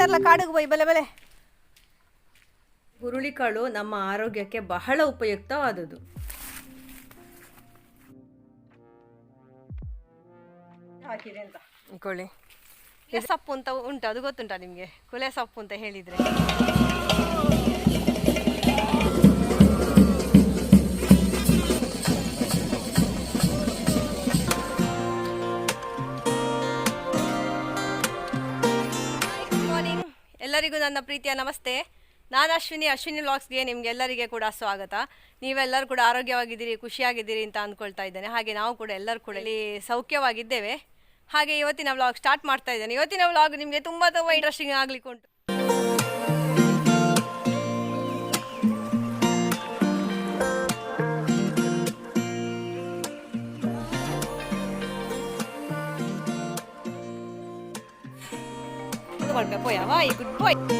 ಮಂತಾರಲ್ಲ ಕಾಡಿಗೆ ಬೈ ಬಲೆ ಬಲೆ. ಹುರುಳಿಕಾಳು ನಮ್ಮ ಆರೋಗ್ಯಕ್ಕೆ ಬಹಳ ಉಪಯುಕ್ತವಾದುದು ಹಾಕಿದೆ ಅಂತ. ಇಕೊಳ್ಳಿ ಸೊಪ್ಪು ಅಂತ ಉಂಟು ಅದು ಗೊತ್ತುಂಟಾ ನಿಮಗೆ? ಕುಲೆ ಸೊಪ್ಪು ಅಂತ ಹೇಳಿದರೆ. ಎಲ್ಲರಿಗೂ ನನ್ನ ಪ್ರೀತಿಯ ನಮಸ್ತೆ. ನಾನು ಅಶ್ವಿನಿ ಅಶ್ವಿನಿ ವ್ಲಾಗ್ಸ್ಗೆ ನಿಮ್ಗೆಲ್ಲರಿಗೆ ಕೂಡ ಸ್ವಾಗತ. ನೀವೆಲ್ಲರೂ ಕೂಡ ಆರೋಗ್ಯವಾಗಿದ್ದೀರಿ, ಖುಷಿಯಾಗಿದ್ದೀರಿ ಅಂತ ಅಂದ್ಕೊಳ್ತಾ ಇದ್ದೇನೆ. ಹಾಗೆ ನಾವು ಕೂಡ ಎಲ್ಲರೂ ಕೂಡ ಇಲ್ಲಿ ಸೌಖ್ಯವಾಗಿದ್ದೇವೆ. ಹಾಗೆ ಇವತ್ತಿನ ವ್ಲಾಗ್ ಸ್ಟಾರ್ಟ್ ಮಾಡ್ತಾ ಇದ್ದೇನೆ. ಇವತ್ತಿನ ವ್ಲಾಗ್ ನಿಮಗೆ ತುಂಬ ತುಂಬ ಇಂಟ್ರೆಸ್ಟಿಂಗ್ ಆಗಲಿಕ್ಕೆ ಉಂಟು ಮಾಡ್ಬೇಕು ಯಾವ ಗುಡ್ ಬಾಯ್ ನಾನು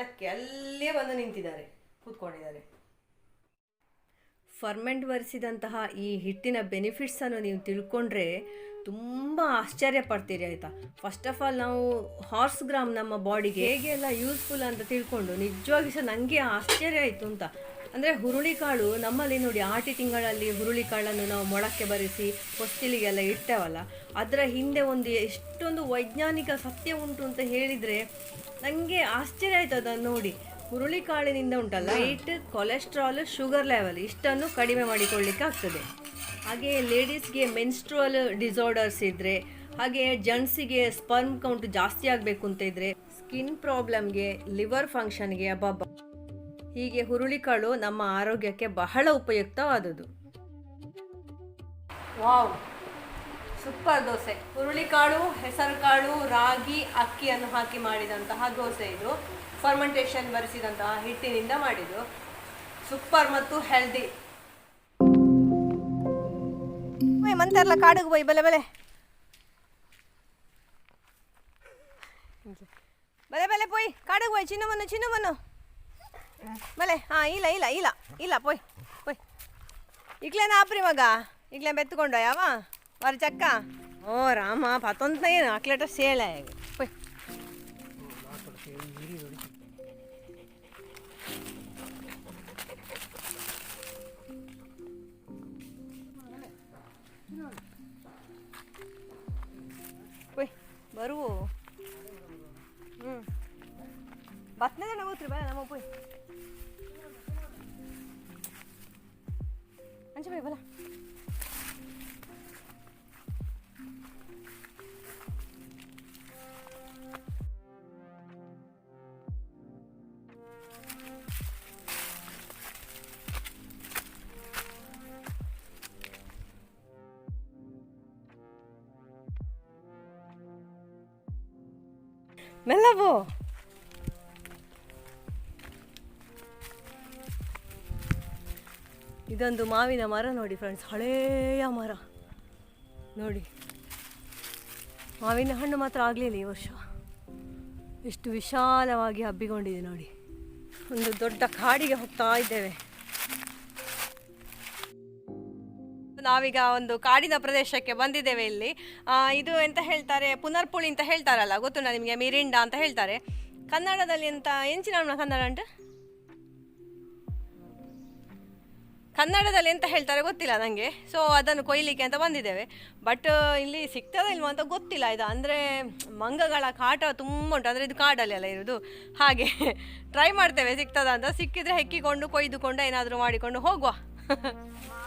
ಅದಕ್ಕೆ ಅಲ್ಲೇ ಬಂದು ನಿಂತಿದ್ದಾರೆ, ಕೂತ್ಕೊಂಡಿದ್ದಾರೆ. ಫರ್ಮೆಂಟ್ ಬರೆಸಿದಂತಹ ಈ ಹಿಟ್ಟಿನ ಬೆನಿಫಿಟ್ಸನ್ನು ನೀವು ತಿಳ್ಕೊಂಡ್ರೆ ತುಂಬ ಆಶ್ಚರ್ಯ ಪಡ್ತೀರಿ ಆಯಿತಾ? ಫಸ್ಟ್ ಆಫ್ ಆಲ್ ನಾವು ಹಾರ್ಸ್ ಗ್ರಾಮ್ ನಮ್ಮ ಬಾಡಿಗೆ ಹೇಗೆಲ್ಲ ಯೂಸ್ಫುಲ್ ಅಂತ ತಿಳ್ಕೊಂಡು ನಿಜವಾಗಿ ಸಹ ನನಗೆ ಆಶ್ಚರ್ಯ ಆಯಿತು ಅಂತ. ಅಂದರೆ ಹುರುಳಿಕಾಳು ನಮ್ಮಲ್ಲಿ ನೋಡಿ ಆಟಿ ತಿಂಗಳಲ್ಲಿ ಹುರುಳಿಕಾಳನ್ನು ನಾವು ಮೊಳಕ್ಕೆ ಬರೆಸಿ ಹೊಸ್ತಿಲಿಗೆಲ್ಲ ಇಟ್ಟೇವಲ್ಲ, ಅದರ ಹಿಂದೆ ಒಂದು ಎಷ್ಟೊಂದು ವೈಜ್ಞಾನಿಕ ಸತ್ಯ ಉಂಟು ಅಂತ ಹೇಳಿದರೆ ನನಗೆ ಆಶ್ಚರ್ಯ ಆಯ್ತು ಅದನ್ನು ನೋಡಿ. ಹುರುಳಿಕಾಳಿನಿಂದ ಉಂಟಲ್ಲ ಲೈಟ್ ಕೊಲೆಸ್ಟ್ರಾಲ್ ಶುಗರ್ ಲೆವೆಲ್ ಇಷ್ಟನ್ನು ಕಡಿಮೆ ಮಾಡಿಕೊಳ್ಳಿಕ್ಕೆ ಆಗ್ತದೆ. ಹಾಗೆ ಲೇಡೀಸ್ಗೆ ಮೆನ್ಸ್ಟ್ರಲ್ ಡಿಸಾರ್ಡರ್ಸ್ ಇದ್ದರೆ ಹಾಗೆ ಜೆಂಟ್ಸಿಗೆ ಸ್ಪರ್ಮ್ ಕೌಂಟ್ ಜಾಸ್ತಿ ಆಗಬೇಕು ಅಂತ ಇದ್ದರೆ ಸ್ಕಿನ್ ಪ್ರಾಬ್ಲಮ್ಗೆ ಲಿವರ್ ಫಂಕ್ಷನ್ಗೆ ಅಬ್ಬಬ್ಬ ಹೀಗೆ ಹುರುಳಿಕಾಳು ನಮ್ಮ ಆರೋಗ್ಯಕ್ಕೆ ಬಹಳ ಉಪಯುಕ್ತವಾದುದು ವಾವ್ ಸೂಪರ್ ದೋಸೆ. ಹುರುಳಿಕಾಳು ಹೆಸರುಕಾಳು ರಾಗಿ ಅಕ್ಕಿಯನ್ನು ಹಾಕಿ ಮಾಡಿದಂತಹ ದೋಸೆ ಇದು. ಫರ್ಮೆಂಟೇಷನ್ ಬರೆಸಿದಂತಹ ಹಿಟ್ಟಿನಿಂದ ಮಾಡಿದ್ದು. ಸೂಪರ್ ಮತ್ತು ಹೆಲ್ದಿ. ಮಂತಾರಲ್ಲ ಕಾಡಿಗೆ ಬೈ ಬಲೆ ಬಲೆ. ಬಲೆ ಬಲೆ ಪೋಯ್ ಕಾಡಿಗೆ ಬೈ ಚಿನ್ನಮನ್ನು ಚಿನ್ನಮನ್ನು. ಬಲೆ ಹಾಂ, ಇಲ್ಲ ಇಲ್ಲ ಇಲ್ಲ ಇಲ್ಲ, ಪೋಯ್ ಪೋಯ್. ಇಕ್ಲೇನ ಆಪ್ರಿ ಮಗ? ಇಕ್ಲೇ ಬೆತ್ತುಕೊಂಡ ಯಾವ ವರ ಚಕ್ಕ? ಓ, ರಾಮ ಪತ್ತೊಂದ ಏನು ಅಕ್ಲೇಟ ಸೇಳೆ. ಪೋಯ್. ಪೋಯ್, ಬರುವು? ಹ್ಞೂ ಬತ್ತನೇ ಜನ ಹೋಗ್ತ್ರಿ ಬಾ, ನಮ್ಮ ಪೋಯ್. ಅಂಚೆ ಬೈ ಬಲ ಮೆಲ್ಲವು ಇದೊಂದು ಮಾವಿನ ಮರ ನೋಡಿ ಫ್ರೆಂಡ್ಸ್ ಹಳೆಯ ಮರ. ನೋಡಿ, ಮಾವಿನ ಹಣ್ಣು ಮಾತ್ರ ಆಗಲಿಲ್ಲ ಈ ವರ್ಷ. ಎಷ್ಟು ವಿಶಾಲವಾಗಿ ಹಬ್ಬಿಕೊಂಡಿದೆ ನೋಡಿ. ಒಂದು ದೊಡ್ಡ ಕಾಡಿಗೆ ಹೋಗ್ತಾ ಇದ್ದೇವೆ. ನಾವೀಗ ಒಂದು ಕಾಡಿನ ಪ್ರದೇಶಕ್ಕೆ ಬಂದಿದ್ದೇವೆ ಇಲ್ಲಿ. ಇದು ಎಂತ ಹೇಳ್ತಾರೆ, ಪುನರ್ಪುಳಿ ಅಂತ ಹೇಳ್ತಾರಲ್ಲ, ಗೊತ್ತುಂಟ ನಿಮಗೆ? ಮಿರಿಂಡ ಅಂತ ಹೇಳ್ತಾರೆ. ಕನ್ನಡದಲ್ಲಿ ಎಂತ, ಎಂಚಿನ ಕನ್ನಡ ಉಂಟು? ಕನ್ನಡದಲ್ಲಿ ಎಂತ ಹೇಳ್ತಾರೆ ಗೊತ್ತಿಲ್ಲ ನನಗೆ ಸೊ ಅದನ್ನು ಕೊಯ್ಲಿಕ್ಕೆ ಅಂತ ಬಂದಿದ್ದೇವೆ. ಬಟ್ ಇಲ್ಲಿ ಸಿಗ್ತದ ಇಲ್ವಾ ಅಂತ ಗೊತ್ತಿಲ್ಲ. ಇದು ಅಂದರೆ, ಮಂಗಗಳ ಕಾಟ ತುಂಬ ಉಂಟು. ಅಂದರೆ ಇದು ಕಾಡಲ್ಲಿ ಅಲ್ಲ ಇರೋದು. ಹಾಗೆ ಟ್ರೈ ಮಾಡ್ತೇವೆ ಸಿಗ್ತದ ಅಂತ. ಸಿಕ್ಕಿದ್ರೆ ಹೆಕ್ಕಿಕೊಂಡು, ಕೊಯ್ದುಕೊಂಡು, ಏನಾದರೂ ಮಾಡಿಕೊಂಡು ಹೋಗುವ.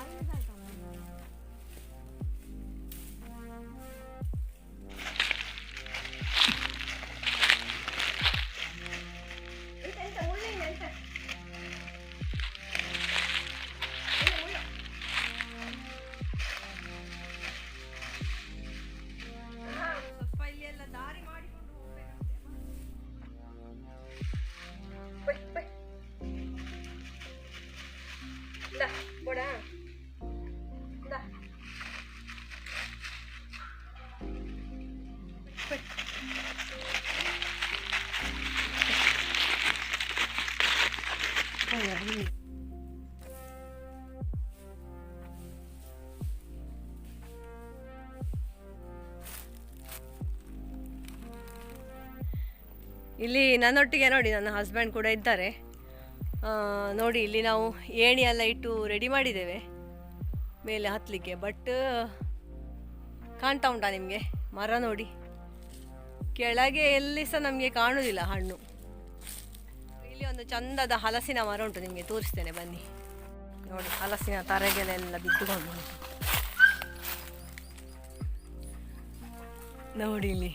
ಇಲ್ಲಿ ನನ್ನೊಟ್ಟಿಗೆ ನೋಡಿ, ನನ್ನ ಹಸ್ಬೆಂಡ್ ಕೂಡ ಇದ್ದಾರೆ. ನೋಡಿ, ಇಲ್ಲಿ ನಾವು ಏಣಿ ಎಲ್ಲ ಇಟ್ಟು ರೆಡಿ ಮಾಡಿದ್ದೇವೆ. ಮೇಲೆ ಹತ್ತಲಿಕ್ಕೆ ಬಟ್ ಕಾಣ್ತಾ ಉಂಟಾ ನಿಮಗೆ? ಮರ ನೋಡಿ. ಕೆಳಗೆ ಎಲ್ಲಿ ಸಹ ನಮಗೆ ಕಾಣುವುದಿಲ್ಲ ಹಣ್ಣು. ಇಲ್ಲಿ ಒಂದು ಚಂದದ ಹಲಸಿನ ಮರ ಉಂಟು ನಿಮಗೆ, ತೋರಿಸ್ತೇನೆ, ಬನ್ನಿ. ನೋಡಿ, ಹಲಸಿನ ತರಗೆಲೆಲ್ಲ ಬಿದ್ದುಕೊಂಡು. ನೋಡಿ ಇಲ್ಲಿ.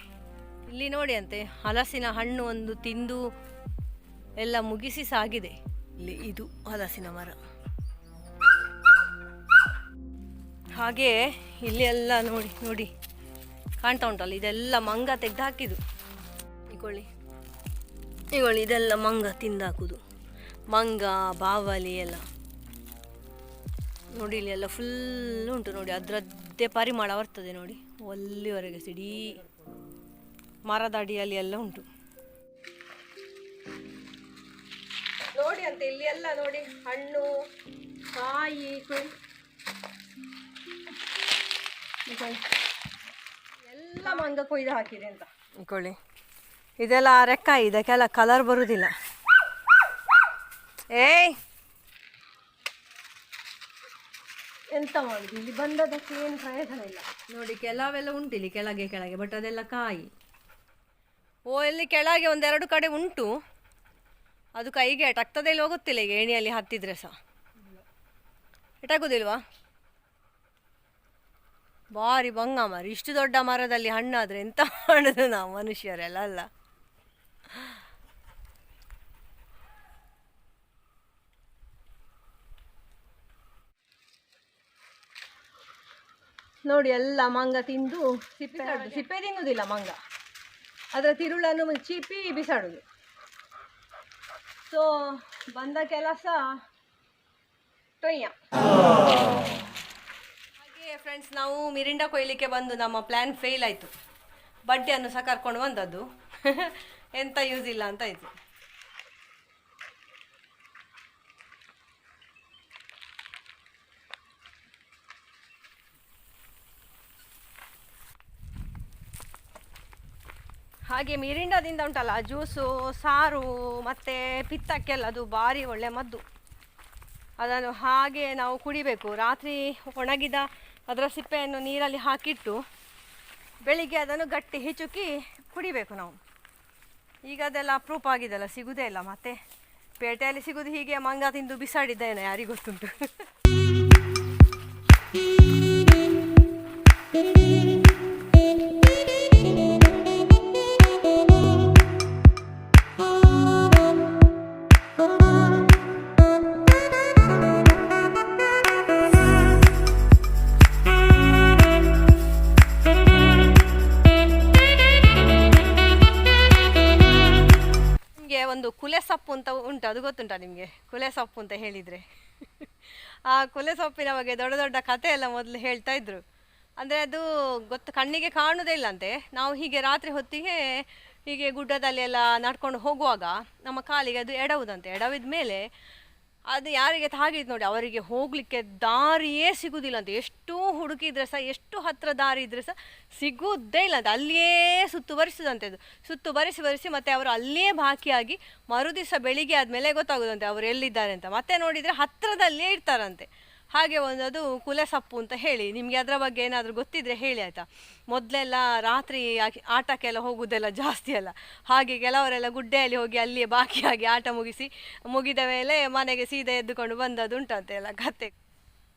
ಇಲ್ಲಿ ನೋಡಿ ಅಂತೆ ಹಲಸಿನ ಹಣ್ಣು ಒಂದು ತಿಂದು ಎಲ್ಲ ಮುಗಿಸಿ ಸಾಗಿದೆ. ಇಲ್ಲಿ ಇದು ಹಲಸಿನ ಮರ. ಹಾಗೆ ಇಲ್ಲಿ ಎಲ್ಲ ನೋಡಿ ನೋಡಿ. ಕಾಣ್ತಾ ಉಂಟಲ್ಲ ಇದೆಲ್ಲ ಮಂಗ ತೆಗೆದು ಹಾಕಿದ್ದು ಈಗೊಳ್ಳಿ ಈಗೊಳ್ಳಿ ಇದೆಲ್ಲ ಮಂಗ ತಿಂದಾಕುದು. ಮಂಗ ಬಾವಲಿ ಎಲ್ಲ. ನೋಡಿ ಇಲ್ಲಿ ಎಲ್ಲ ಫುಲ್ ಉಂಟು ನೋಡಿ. ಅದರದ್ದೇ ಪರಿಮಳ ಬರ್ತದೆ ನೋಡಿ. ಅಲ್ಲಿವರೆಗೆ ಸಿಡೀ ಮರದ ಅಡಿಯಲ್ಲಿ ಎಲ್ಲ ಉಂಟು. ನೋಡಿ ಅಂತ ಇಲ್ಲಿ ಎಲ್ಲ ನೋಡಿ ಹಣ್ಣು ಕಾಯಿ ಎಲ್ಲ ಮಂಗ ಕೊಯ್ದು ಹಾಕಿದೆ ಅಂತ. ಕೊಳ್ಳಿ ಇದೆಲ್ಲ ರೆಕ್ಕಾಯಿ ಇದಕ್ಕೆಲ್ಲ ಕಲರ್ ಬರುವುದಿಲ್ಲ ಏಯ್! ಎಂತ ಮಾಡುದು? ಇಲ್ಲಿ ಬಂದದಕ್ಕೆ ಏನು ಪ್ರಯೋಜನ ಇಲ್ಲ. ನೋಡಿ ಕೆಲವೆಲ್ಲ ಉಂಟು ಇಲ್ಲಿ ಕೆಳಗೆ ಕೆಳಗೆ ಬಟ್ ಅದೆಲ್ಲ ಕಾಯಿ. ಓ, ಇಲ್ಲಿ ಕೆಳಗೆ ಒಂದೆರಡು ಕಡೆ ಉಂಟು. ಅದು ಕೈಗೆ ಎಟಾಗ್ತದೆ ಇಲ್ಲಿ ಗೊತ್ತಿಲ್ಲ ಈಗ ಏಣಿಯಲ್ಲಿ ಹತ್ತಿದ್ರೆ ಸಹ. ಎಟಾಗೋದಿಲ್ವಾ ಭಾರಿ ಬಂಗ ಮರ. ಇಷ್ಟು ದೊಡ್ಡ ಮರದಲ್ಲಿ ಹಣ್ಣಾದ್ರೆ ಎಂತ ಮಾಡುದು ನಾವು ಮನುಷ್ಯರೆಲ್ಲ ಅಲ್ಲ. ನೋಡಿ, ಎಲ್ಲ ಮಂಗ ತಿಂದು ಸಿಪ್ಪೆ ಸಿಪ್ಪೆ ತಿನ್ನುವುದಿಲ್ಲ ಮಂಗ. ಅದರ ತಿರುಳನ್ನು ಚೀಪಿ ಬಿಸಾಡೋದು. ಸೊ ಬಂದ ಕೆಲಸ ಟೊಯ್ಯ ಹಾಗೆ ಫ್ರೆಂಡ್ಸ್ ನಾವು ಮಿರಿಂಡ ಕೊಯ್ಲಿಕ್ಕೆ ಬಂದು ನಮ್ಮ ಪ್ಲ್ಯಾನ್ ಫೇಲ್ ಆಯಿತು. ಬಡ್ಡಿಯನ್ನು ಸಹ ಕರ್ಕೊಂಡು ಬಂದದ್ದು. ಎಂತ ಯೂಸ್ ಇಲ್ಲ ಅಂತ ಆಯಿತು ಹಾಗೆ ಮಿರಿಂಡದಿಂದ ಉಂಟಲ್ಲ, ಜ್ಯೂಸು, ಸಾರು, ಮತ್ತು ಪಿತ್ತಕ್ಕೆಲ್ಲ ಅದು ಭಾರಿ ಒಳ್ಳೆ ಮದ್ದು. ಅದನ್ನು ಹಾಗೆ ನಾವು ಕುಡಿಬೇಕು. ರಾತ್ರಿ ಒಣಗಿದ ಅದರ ಸಿಪ್ಪೆಯನ್ನು ನೀರಲ್ಲಿ ಹಾಕಿಟ್ಟು ಬೆಳಿಗ್ಗೆ ಅದನ್ನು ಗಟ್ಟಿ ಹಿಚುಕಿ ಕುಡಿಬೇಕು ನಾವು. ಈಗ ಅದೆಲ್ಲ ಅಪ್ರೂಪ ಆಗಿದೆಲ್ಲ ಸಿಗುವುದೇ ಇಲ್ಲ. ಮತ್ತೆ ಪೇಟೆಯಲ್ಲಿ ಸಿಗುದು ಹೀಗೆ ಮಂಗ ತಿಂದು ಬಿಸಾಡಿದ್ದೇನೆ, ಯಾರಿಗೂ ಸೊಪ್ಪು ಅಂತ ಉಂಟು, ಅದು ಗೊತ್ತುಂಟಾ ನಿಮಗೆ? ಕೊಲೆ ಸೊಪ್ಪು ಅಂತ ಹೇಳಿದರೆ. ಆ ಕುಲೆ ಸೊಪ್ಪಿನ ಬಗ್ಗೆ ದೊಡ್ಡ ದೊಡ್ಡ ಕಥೆ ಎಲ್ಲ ಮೊದಲು ಹೇಳ್ತಾ ಇದ್ರು. ಅಂದರೆ ಅದು ಗೊತ್ತು, ಕಣ್ಣಿಗೆ ಕಾಣುವುದೇ ಇಲ್ಲಂತೆ ನಾವು ಹೀಗೆ ರಾತ್ರಿ ಹೊತ್ತಿಗೆ ಹೀಗೆ ಗುಡ್ಡದಲ್ಲಿ ಎಲ್ಲ ನಡ್ಕೊಂಡು ಹೋಗುವಾಗ ನಮ್ಮ ಕಾಲಿಗೆ ಅದು ಎಡವುದಂತೆ. ಎಡವಿದ ಮೇಲೆ ಅದು ಯಾರಿಗೆ ತಾಗಿದ್ ನೋಡಿ, ಅವರಿಗೆ ಹೋಗಲಿಕ್ಕೆ ದಾರಿಯೇ ಸಿಗುವುದಿಲ್ಲ ಅಂತ. ಎಷ್ಟು ಹುಡುಕಿದ್ರೆ ಸಹ, ಎಷ್ಟು ಹತ್ರ ದಾರಿ ಇದ್ರೆ ಸಹ ಸಿಗುವುದೇ ಇಲ್ಲ ಅಂತ. ಅಲ್ಲಿಯೇ ಸುತ್ತುವರಿಸುದಂತೆ ಅದು ಸುತ್ತು ಬರಿಸಿ ಬರಿಸಿ ಮತ್ತೆ ಅವರು ಅಲ್ಲಿಯೇ ಬಾಕಿಯಾಗಿ ಮರುದಿವಸ ಬೆಳಿಗ್ಗೆ ಆದಮೇಲೆ ಗೊತ್ತಾಗೋದಂತೆ ಅವರು ಎಲ್ಲಿದ್ದಾರೆ ಅಂತ. ಮತ್ತೆ ನೋಡಿದರೆ ಹತ್ತಿರದಲ್ಲಿಯೇ ಇರ್ತಾರಂತೆ. ಹಾಗೆ ಒಂದು ಅದು ಕುಲೆ ಸೊಪ್ಪು ಅಂತ ಹೇಳಿ. ನಿಮಗೆ ಅದರ ಬಗ್ಗೆ ಏನಾದರೂ ಗೊತ್ತಿದ್ರೆ ಹೇಳಿ ಆಯಿತಾ? ಮೊದಲೆಲ್ಲ ರಾತ್ರಿ ಆಟಕ್ಕೆಲ್ಲ ಹೋಗುವುದೆಲ್ಲ ಜಾಸ್ತಿ ಅಲ್ಲ. ಹಾಗೆ ಕೆಲವರೆಲ್ಲ ಗುಡ್ಡೆಯಲ್ಲಿ ಹೋಗಿ ಅಲ್ಲಿಯೇ ಬಾಕಿಯಾಗಿ ಆಟ ಮುಗಿಸಿ, ಮುಗಿದ ಮೇಲೆ ಮನೆಗೆ ಸೀದಾ ಎದ್ದುಕೊಂಡು ಬಂದದ್ದು ಉಂಟಂತೆ ಎಲ್ಲ ಕತೆ.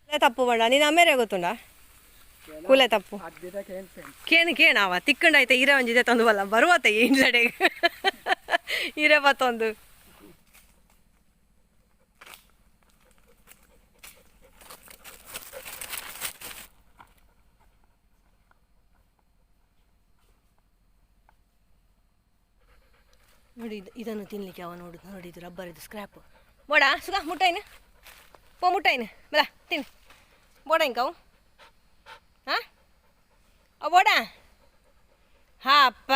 ಕುಲೆ ತಪ್ಪು ಬಣ್ಣ. ನೀನು ಅಮೇರೆ ಗೊತ್ತುಂಡ ಕುಲೆ ತಪ್ಪು. ಕೇಣು ಕೇಣಾವ ತಿಕ್ಕಂಡಾಯ್ತ ಒಂದು ಒಂಜಿದೆ ತಂದು ಬಲ್ಲ. ಬರುವತ್ತೆ ಇಂಡ್ಲಡೆಗೆ ಇರೆ ನೋಡಿ, ಇದು- ಇದನ್ನು ತಿನ್ಲಿಕ್ಕೆ ಅವ ನೋಡುದು ನೋಡಿ ಇದು ರಬ್ಬರ್ ಇದು ಸ್ಕ್ರ್ಯಾಪ್ ಬೋಡ, ಸುಗ ಮುಟ್ಟಾಯ್ನ ಪೋ ಮುಟ್ಟಾಯ್ನ ಬಲ ತಿನ್ ಬೋಡ ಇಂಕವು ಹಾಂ? ಓ, ಬೋಡ. ಹಾ, ಅಪ್ಪ.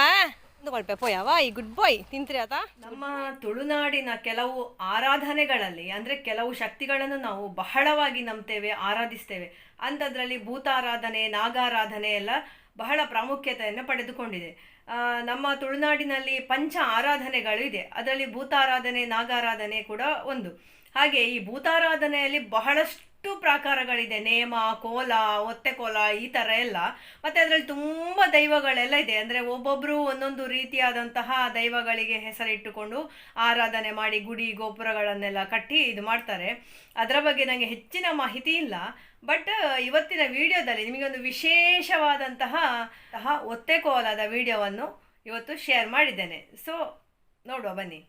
ಈ ಗುಡ್ ಬಾಯ್ ತಿಂತ್ರಿ ಆತ? ನಮ್ಮ ತುಳುನಾಡಿನ ಕೆಲವು ಆರಾಧನೆಗಳಲ್ಲಿ, ಅಂದರೆ ಕೆಲವು ಶಕ್ತಿಗಳನ್ನು ನಾವು ಬಹಳವಾಗಿ ನಂಬ್ತೇವೆ, ಆರಾಧಿಸ್ತೇವೆ. ಅಂಥದ್ರಲ್ಲಿ ಭೂತಾರಾಧನೆ, ನಾಗಾರಾಧನೆ ಎಲ್ಲ ಬಹಳ ಪ್ರಾಮುಖ್ಯತೆಯನ್ನು ಪಡೆದುಕೊಂಡಿದೆ. ನಮ್ಮ ತುಳುನಾಡಿನಲ್ಲಿ ಪಂಚ ಆರಾಧನೆಗಳು ಇದೆ ಅದರಲ್ಲಿ ಭೂತಾರಾಧನೆ ನಾಗಾರಾಧನೆ ಕೂಡ ಒಂದು. ಹಾಗೆ ಈ ಭೂತಾರಾಧನೆಯಲ್ಲಿ ಬಹಳಷ್ಟು ಪ್ರಕಾರಗಳಿದೆ. ನೇಮ, ಕೋಲ, ಒತ್ತೆ ಕೋಲ ಈ ಥರ ಎಲ್ಲ. ಮತ್ತು ಅದರಲ್ಲಿ ತುಂಬ ದೈವಗಳೆಲ್ಲ ಇದೆ. ಅಂದರೆ ಒಬ್ಬೊಬ್ಬರು ಒಂದೊಂದು ರೀತಿಯಾದಂತಹ ದೈವಗಳಿಗೆ ಹೆಸರಿಟ್ಟುಕೊಂಡು ಆರಾಧನೆ ಮಾಡಿ ಗುಡಿ ಗೋಪುರಗಳನ್ನೆಲ್ಲ ಕಟ್ಟಿ ಇದು ಮಾಡ್ತಾರೆ. ಅದರ ಬಗ್ಗೆ ನನಗೆ ಹೆಚ್ಚಿನ ಮಾಹಿತಿ ಇಲ್ಲ. ಬಟ್ ಇವತ್ತಿನ ವಿಡಿಯೋದಲ್ಲಿ ನಿಮಗೊಂದು ವಿಶೇಷವಾದಂತಹ ತಹ ಒತ್ತೆ ಕೋಲದ ವಿಡಿಯೋವನ್ನು ಇವತ್ತು ಶೇರ್ ಮಾಡಿದ್ದೇನೆ. ಸೊ ನೋಡುವ ಬನ್ನಿ.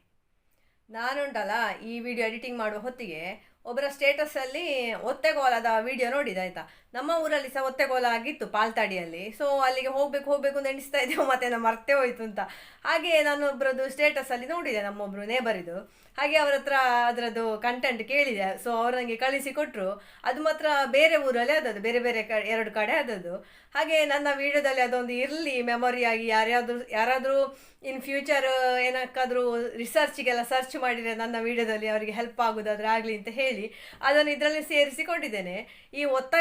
ನಾನುಂಟಲ್ಲ, ಈ ವಿಡಿಯೋ ಎಡಿಟಿಂಗ್ ಮಾಡುವ ಹೊತ್ತಿಗೆ ಒಬ್ಬರ ಸ್ಟೇಟಸಲ್ಲಿ ಒತ್ತೆಗೋಲದ ವಿಡಿಯೋ ನೋಡಿದೆ ಆಯ್ತಾ? ನಮ್ಮ ಊರಲ್ಲಿ ಸಹ ಒತ್ತೆಗೋಲ ಆಗಿತ್ತು ಪಾಲ್ತಾಡಿಯಲ್ಲಿ. ಸೊ ಅಲ್ಲಿಗೆ ಹೋಗ್ಬೇಕು ಹೋಗ್ಬೇಕು ಅಂತ ಎಣಿಸ್ತಾ ಇದ್ದೆವು ಮತ್ತೆ ನಾನು ಮರ್ತೆ ಹೋಯ್ತು ಅಂತ. ಹಾಗೆ ನಾನು ಒಬ್ಬರದ್ದು ಸ್ಟೇಟಸಲ್ಲಿ ನೋಡಿದೆ, ನಮ್ಮೊಬ್ರು ನೇಬರಿದು ಹಾಗೆ ಅವರ ಹತ್ರ ಅದರದ್ದು ಕಂಟೆಂಟ್ ಕೇಳಿದೆ. ಸೊ ಅವ್ರು ನನಗೆ ಕಳಿಸಿ ಕೊಟ್ಟರು ಅದು ಮಾತ್ರ ಬೇರೆ ಊರಲ್ಲಿ ಆದದ್ದು, ಬೇರೆ ಬೇರೆ ಕ, ಎರಡು ಕಡೆ ಆದದ್ದು. ಹಾಗೆ ನನ್ನ ವಿಡಿಯೋದಲ್ಲಿ ಅದೊಂದು ಇರಲಿ ಮೆಮೊರಿಯಾಗಿ ಯಾರ್ಯಾದ್ರು, ಯಾರಾದರೂ ಇನ್ ಫ್ಯೂಚರ್ ಏನಕ್ಕಾದರೂ ರಿಸರ್ಚಿಗೆಲ್ಲ ಸರ್ಚ್ ಮಾಡಿದರೆ ನನ್ನ ವಿಡಿಯೋದಲ್ಲಿ ಅವರಿಗೆ ಹೆಲ್ಪ್ ಆಗೋದಾದ್ರೆ ಆಗಲಿ ಅಂತ ಹೇಳಿ, ಅದನ್ನು ಇದರಲ್ಲಿ ಸೇರಿಸಿಕೊಂಡಿದ್ದೇನೆ. ಈ ಒತ್ತ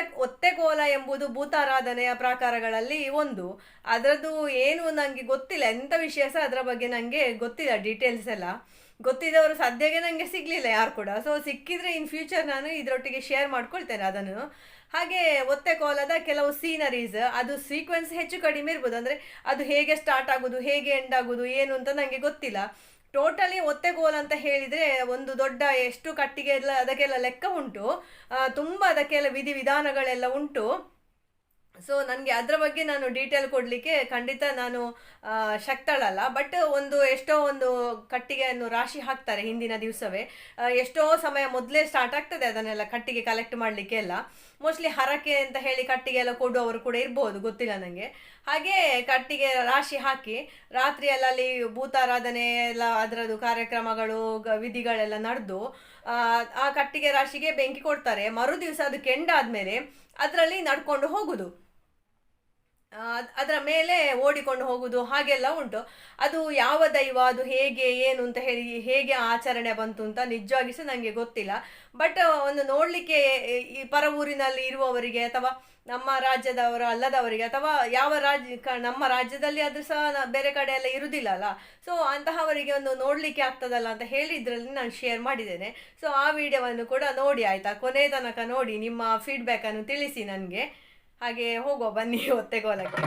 ಒತ್ತೆಕೋಲ ಎಂಬುದು ಭೂತಾರಾಧನೆಯ ಪ್ರಾಕಾರಗಳಲ್ಲಿ ಒಂದು. ಅದರದ್ದು ಏನು ನನಗೆ ಗೊತ್ತಿಲ್ಲ ಎಂಥ ವಿಷಯ ಸಹ ಅದರ ಬಗ್ಗೆ ನನಗೆ ಗೊತ್ತಿಲ್ಲ ಡೀಟೇಲ್ಸ್ ಎಲ್ಲ. ಗೊತ್ತಿದ್ದವರು ಸದ್ಯಕ್ಕೆ ನನಗೆ ಸಿಗಲಿಲ್ಲ ಯಾರು ಕೂಡ. ಸೊ ಸಿಕ್ಕಿದ್ರೆ ಇನ್ ಫ್ಯೂಚರ್ ನಾನು ಇದರೊಟ್ಟಿಗೆ ಶೇರ್ ಮಾಡ್ಕೊಳ್ತೇನೆ ಅದನ್ನು. ಹಾಗೆ ಒತ್ತೆ ಕೋಲದ ಕೆಲವು ಸೀನರೀಸ್ ಅದು ಸೀಕ್ವೆನ್ಸ್ ಹೆಚ್ಚು ಕಡಿಮೆ ಇರ್ಬೋದು. ಅಂದರೆ ಅದು ಹೇಗೆ ಸ್ಟಾರ್ಟ್ ಆಗೋದು, ಹೇಗೆ ಎಂಡ್ ಆಗೋದು, ಏನು ಅಂತ ನನಗೆ ಗೊತ್ತಿಲ್ಲ. ಟೋಟಲಿ ಒತ್ತೆಗೋಲ್ ಅಂತ ಹೇಳಿದರೆ ಒಂದು ದೊಡ್ಡ ಎಷ್ಟು ಕಟ್ಟಿಗೆ ಎಲ್ಲ ಅದಕ್ಕೆಲ್ಲ ಲೆಕ್ಕ ಉಂಟು. ತುಂಬ ಅದಕ್ಕೆಲ್ಲ ವಿಧಿವಿಧಾನಗಳೆಲ್ಲ ಉಂಟು. ಸೊ ನನಗೆ ಅದರ ಬಗ್ಗೆ ನಾನು ಡೀಟೇಲ್ ಕೊಡಲಿಕ್ಕೆ ಖಂಡಿತ ನಾನು ಶಕ್ತಳಲ್ಲ. ಬಟ್ ಒಂದು ಎಷ್ಟೋ ಒಂದು ಕಟ್ಟಿಗೆಯನ್ನು ರಾಶಿ ಹಾಕ್ತಾರೆ ಹಿಂದಿನ ದಿವಸವೇ. ಎಷ್ಟೋ ಸಮಯ ಮೊದಲೇ ಸ್ಟಾರ್ಟ್ ಆಗ್ತದೆ ಅದನ್ನೆಲ್ಲ ಕಟ್ಟಿಗೆ ಕಲೆಕ್ಟ್ ಮಾಡಲಿಕ್ಕೆ ಎಲ್ಲ. ಮೋಸ್ಟ್ಲಿ ಹರಕೆ ಅಂತ ಹೇಳಿ ಕಟ್ಟಿಗೆ ಎಲ್ಲ ಕೊಡುವವರು ಕೂಡ ಇರ್ಬೋದು, ಗೊತ್ತಿಲ್ಲ ನನಗೆ ಹಾಗೆ ಕಟ್ಟಿಗೆ ರಾಶಿ ಹಾಕಿ ರಾತ್ರಿಯೆಲ್ಲ ಅಲ್ಲಿ ಭೂತಾರಾಧನೆ ಎಲ್ಲ, ಅದರದ್ದು ಕಾರ್ಯಕ್ರಮಗಳು ವಿಧಿಗಳೆಲ್ಲ ನಡೆದು, ಆ ಕಟ್ಟಿಗೆ ರಾಶಿಗೆ ಬೆಂಕಿ ಕೊಡ್ತಾರೆ. ಮರು ದಿವಸ ಅದು ಕೆಂಡಾದ್ಮೇಲೆ ಅದರಲ್ಲಿ ನಡ್ಕೊಂಡು ಹೋಗುದು. ಅದರ ಮೇಲೆ ಓಡಿಕೊಂಡು ಹೋಗುದು ಹಾಗೆಲ್ಲ ಉಂಟು. ಅದು ಯಾವ ದೈವ, ಅದು ಹೇಗೆ, ಏನು ಅಂತ ಹೇಳಿ ಹೇಗೆ ಆಚರಣೆ ಬಂತು ಅಂತ ನಿಜವಾಗಿ ಸಹ ನನಗೆ ಗೊತ್ತಿಲ್ಲ. ಬಟ್ ಒಂದು ನೋಡಲಿಕ್ಕೆ ಈ ಪರ ಊರಿನಲ್ಲಿ ಇರುವವರಿಗೆ ಅಥವಾ ನಮ್ಮ ರಾಜ್ಯದವರು, ಅಲ್ಲದವರಿಗೆ ಅಥವಾ ಯಾವ ರಾಜ್ಯ ನಮ್ಮ ರಾಜ್ಯದಲ್ಲಿ ಅದು ಸಹ ಬೇರೆ ಕಡೆ ಎಲ್ಲ ಇರುವುದಿಲ್ಲ ಅಲ್ಲ. ಸೊ ಅಂತಹವರಿಗೆ ಒಂದು ನೋಡಲಿಕ್ಕೆ ಆಗ್ತದಲ್ಲ ಅಂತ ಹೇಳಿ ಇದರಲ್ಲಿ ನಾನು ಶೇರ್ ಮಾಡಿದ್ದೇನೆ. ಸೊ ಆ ವಿಡಿಯೋವನ್ನು ಕೂಡ ನೋಡಿ ಆಯಿತಾ? ಕೊನೆ ತನಕ ನೋಡಿ ನಿಮ್ಮ ಫೀಡ್ಬ್ಯಾಕನ್ನು ತಿಳಿಸಿ ನನಗೆ. ಹಾಗೆ ಹೋಗುವ ಬನ್ನಿ ಒತ್ತೆಗೋಲಕ್ಕೆ